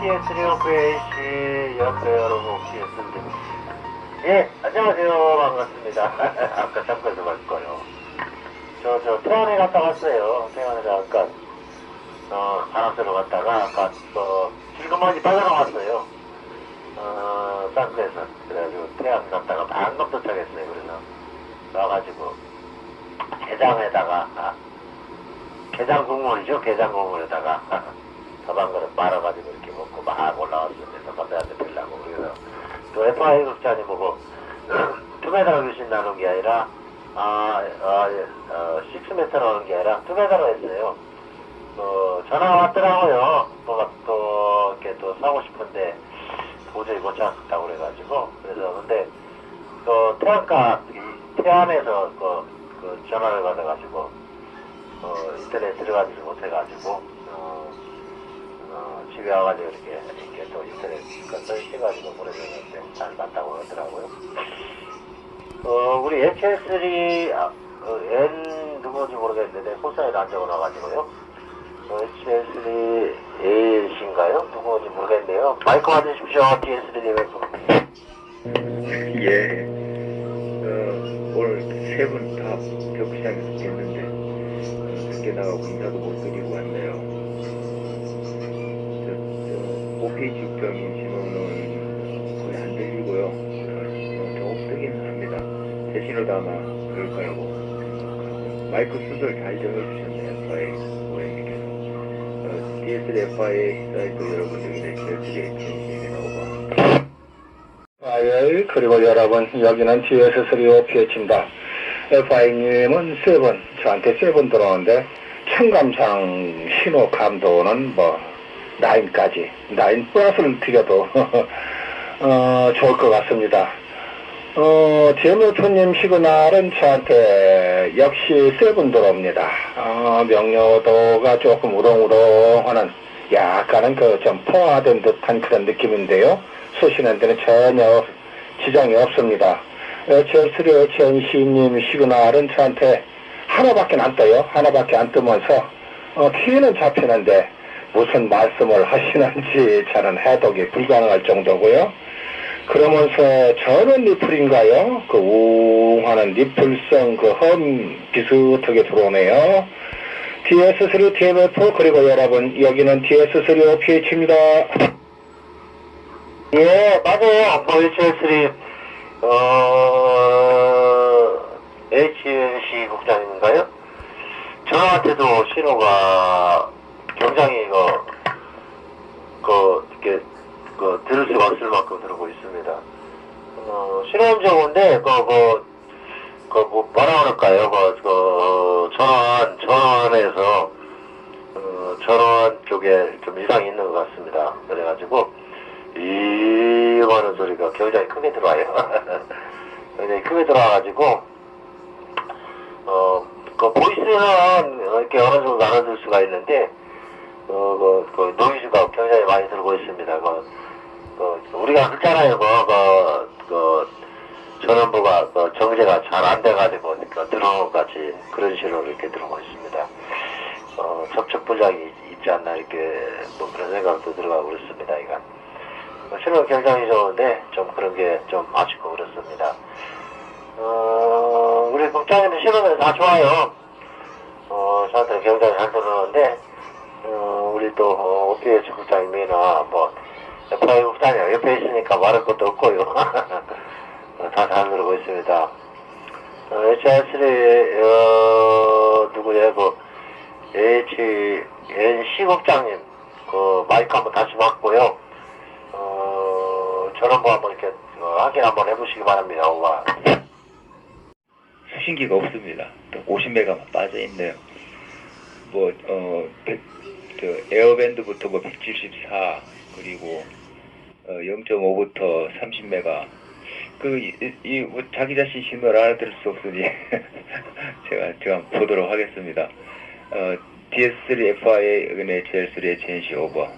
DS3OPAC 옆에 여러분 오시겠습니다. 예, 안녕하세요. 반갑습니다. 아까 잠깐 들어갈 거요. 저, 저, 태안에 갔다 왔어요. 태안에 아까, 어, 바람 쐬러 갔다가, 아까, 어, 질그머니 바다로 왔어요. 어, 쌍크에서. 그래가지고, 태안 갔다가 방금 도착했어요. 그래서, 와가지고, 게장에다가, 아, 게장 국물이죠. 게장 국물에다가, 서방 그릇 말아가지고 이렇게 먹고 막 올라왔습니다. 선배한테 빌라고. 그래서, 또 FI 국장이 뭐고, 투메달로 주신다는 게 아니라, 아, 아, 예, 어, 6m로 하는 게 아니라 투메달로 했어요. 어, 전화 왔더라고요. 뭐가 또, 이렇게 또 사고 싶은데, 도저히 못 찾았다고 그래가지고. 그래서, 근데, 그, 태안가, 이 태안에서 그, 그 전화를 받아가지고, 어, 인터넷 들어가지도 못해가지고, 어, 어, 집에 와가지고 이렇게, 또 인터넷 써있어가지고 보내줬는데 잘 맞다고 하더라고요. 어, 우리 HS3, 아, 어, N 누구인지 모르겠는데, 호사에 안 적어놔가지고요. 어, HS3 A신가요? 누구인지 모르겠네요. 마이크 받으십시오, DS3님의. 예. 어, 오늘 세 분 다 벽시장에서 뵀는데, 어, 늦게 나가고 인사도 못 드리고 왔네요. 저, 저, 5페이지 병인 신호는 거의 안 들리고요. 어, 조금 뜨기는 합니다. 제 신호도 아마 그럴 거라고. 생각하고. 마이크 순서를 잘 정해주셨네요. 저의 고객님께서. 어, DSL-FIA 사이트 여러분 여기는 제일 진심이 나오고. 화요일 그리고 여러분 여기는 DS3 OPH입니다. FI님은 세번 저한테 세번 들어오는데 청감상 신호 감도는 뭐 라인까지 라인 플러스를 드려도 어, 좋을 것 같습니다. 어, 제노토님 시그널은 저한테 역시 세번 들어옵니다. 어, 명료도가 조금 우렁우렁하는 약간은 그 좀 포화된 듯한 그런 느낌인데요. 수신한 데는 전혀 지장이 없습니다. 어, 제스리오 전시님 시그널은 저한테 하나밖에 안 떠요. 하나밖에 안 뜨면서 어, 키는 잡히는데 무슨 말씀을 하시는지 저는 해독이 불가능할 정도고요. 그러면서 저는 리플인가요? 그 웅하는 리플성 그 험 비슷하게 들어오네요. DS3 TMF 그리고 여러분 여기는 DS3 OPH입니다. 예, 맞아요. 뭐, HS3, 어, HNC 국장인가요? 저한테도 신호가 굉장히, 그, 그, 이렇게, 그, 들을 수가 없을 만큼 들어오고 있습니다. 어, 신호음 좋은데, 그, 뭐, 뭐라 그럴까요? 그, 그, 전원, 전원에서, 어, 전원 쪽에 좀 이상이 있는 것 같습니다. 그래가지고, 이 하는 소리가 굉장히 크게 들어와요. 굉장히 크게 들어와가지고, 어, 그 보이스는 이렇게 어느 정도 알아들 수가 있는데, 어, 그, 그 노이즈가 굉장히 많이 들고 있습니다. 그, 그 우리가 그렇잖아요. 그, 그, 그, 정제가 잘 안 돼가지고, 그것 같이 그런 식으로 이렇게 들어오고 있습니다. 어, 접촉 불량이 있지 않나, 이렇게, 뭐 그런 생각도 들어가고 그렇습니다, 이건. 어, 신호가 굉장히 좋은데 좀 그런 게 좀 아쉽고 그렇습니다. 어, 우리 국장님의 신호는 다 좋아요. 어, 저한테 굉장히 잘 들어오는데, 어, 우리 또, 어, OPS 국장님이나, 뭐, FI 국장님 옆에 있으니까 말할 것도 없고요. 어, 다잘 들어오고 있습니다. 어, HR3, 어, 누구냐, 그, HNC 국장님, 그, 마이크 한번 다시 맞고요. 어, 전원부 한번 이렇게 어, 확인 한번 해보시기 바랍니다. 오바. 수신기가 없습니다. 또 50메가만 빠져 있네요. 뭐, 어, 100, 저, 에어밴드부터 뭐 174, 그리고, 어, 0.5부터 30메가. 그, 이, 이, 뭐 자기 자신 신호를 알아들을 수 없으니, 제가, 제가 보도록 하겠습니다. 어, DS3 FIA, 은혜 GL3 HNC 오버.